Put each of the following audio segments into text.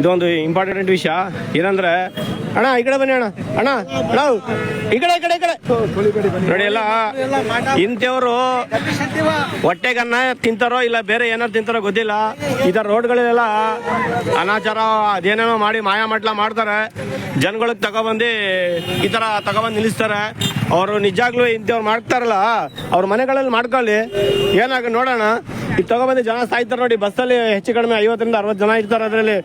ಇದೊಂದು ಇಂಪಾರ್ಟೆಂಟ್ ವಿಷಯ. ಏನಂದ್ರೆ, ಅಣ್ಣ, ಈ ಕಡೆ ಬನ್ನಿ ಅಣ್ಣ. ಅಣ್ಣ ಈ ಕಡೆ ಕಡೆ, ಈ ಕಡೆ. ನೋಡಿ ಎಲ್ಲ ಹೊಟ್ಟೆಗನ್ನ ತಿಂತಾರೋ ಇಲ್ಲ ಬೇರೆ ಏನಾರು ತಿಂತಾರೋ ಗೊತ್ತಿಲ್ಲ. ಈ ಥರ ರೋಡ್ಗಳಲ್ಲೆಲ್ಲ ಅನಾಚಾರ, ಅದೇನೇನೋ ಮಾಡಿ ಮಾಯಾ ಮಟ್ಲ ಮಾಡ್ತಾರೆ. ಜನಗಳಿಗೆ ತಗೊಬಂದು, ಈ ಥರ ತಗೊಬಂದು ನಿಲ್ಲಿಸ್ತಾರೆ. ಅವರು ನಿಜಾಗ್ಲೂ ಇಂಥವ್ರು ಮಾಡ್ತಾರಲ್ಲ, ಅವ್ರ ಮನೆಗಳಲ್ಲಿ ಮಾಡ್ಕೊಳ್ಳಿ. ಏನಾಗ ನೋಡೋಣ ಈಗ ತಗೊಬಂದು ಜನ ಸಾಯ್ತಾರೆ ನೋಡಿ, ಬಸ್ಸಲ್ಲಿ ಹೆಚ್ಚು ಕಡಿಮೆ ಐವತ್ತರಿಂದ ಅರವತ್ತು ಜನ ಇರ್ತಾರೆ ಅದರಲ್ಲಿ.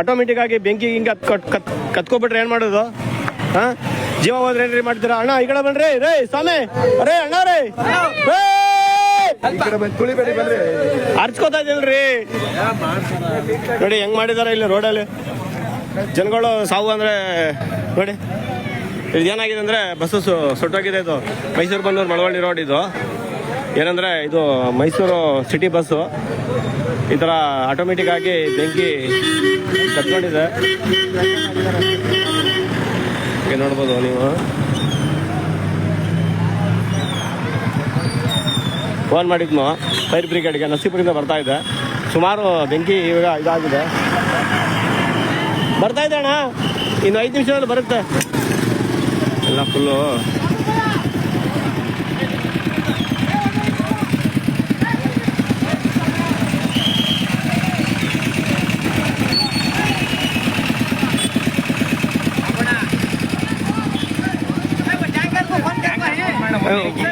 ಆಟೋಮೆಟಿಕ್ ಆಗಿ ಬೆಂಕಿ ಹಿಂಗೆ ಕತ್ ಕತ್ ಕತ್ಕೊಬಿಟ್ರೆ ಏನು ಮಾಡೋದು? ಹಾಂ? ಜೀವ ಹೋದ್ರೆ ಏನ್ರಿ ಮಾಡ್ತೀರಾ? ಅಣ್ಣ, ಈ ಕಡೆ ಬನ್ರಿ. ರೇ, ಸ್ವಾಮಿ. ರೇ, ಅಣ್ಣ ರೇ. ಹರ್ಚ್ಕೋತಾ ಇದೀಲ್ರಿ ನೋಡಿ, ಹೆಂಗ್ ಮಾಡಿದಾರ ಇಲ್ಲಿ ರೋಡಲ್ಲಿ? ಜನಗಳು ಸಾವು ಅಂದ್ರೆ, ನೋಡಿ. ಇದು ಏನಾಗಿದೆ ಅಂದ್ರೆ, ಬಸ್ಸು ಸುಟ್ಟೋಗಿದೆ ಇದು. ಮೈಸೂರು ಬಂದೂರು ಮಳವಳ್ಳಿ ರೋಡ್ ಇದು. ಏನಂದ್ರೆ ಇದು ಮೈಸೂರು ಸಿಟಿ ಬಸ್ಸು. ಈ ಥರ ಆಟೋಮೆಟಿಕ್ ಆಗಿ ಬೆಂಕಿ ಕತ್ಕೊಂಡಿದೆ ನೋಡ್ಬೋದು ನೀವು. ಫೋನ್ ಮಾಡಿದ್ನು ಫೈರ್ ಬ್ರಿಗೇಡ್ಗೆ ನಸೀಪುರಿಂದ ಬರ್ತಾ ಇದೆ. ಸುಮಾರು ಬೆಂಕಿ ಇವಾಗ ಇದಾಗಿದೆ. ಬರ್ತಾ ಇದೆ ಅಣ್ಣ. ಇನ್ನು ಐದು ನಿಮಿಷದಲ್ಲಿ ಬರುತ್ತೆ. ಎಲ್ಲ ಫುಲ್ಲು Oh.